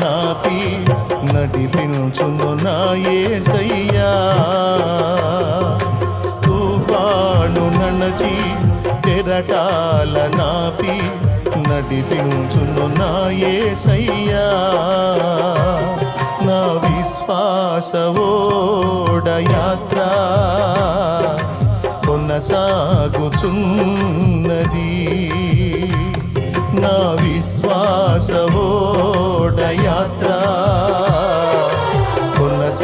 నాపి నడిపించును నా యేసయ్యా తుఫాను నణచి తెరటాల నాపి నడిపించును నా యేసయ్యా నా విశ్వాస ఓడయాత్ర కొనసాగుచున్నది. నా విశ్వాస యాత్ర కొనసాగుతున్నది.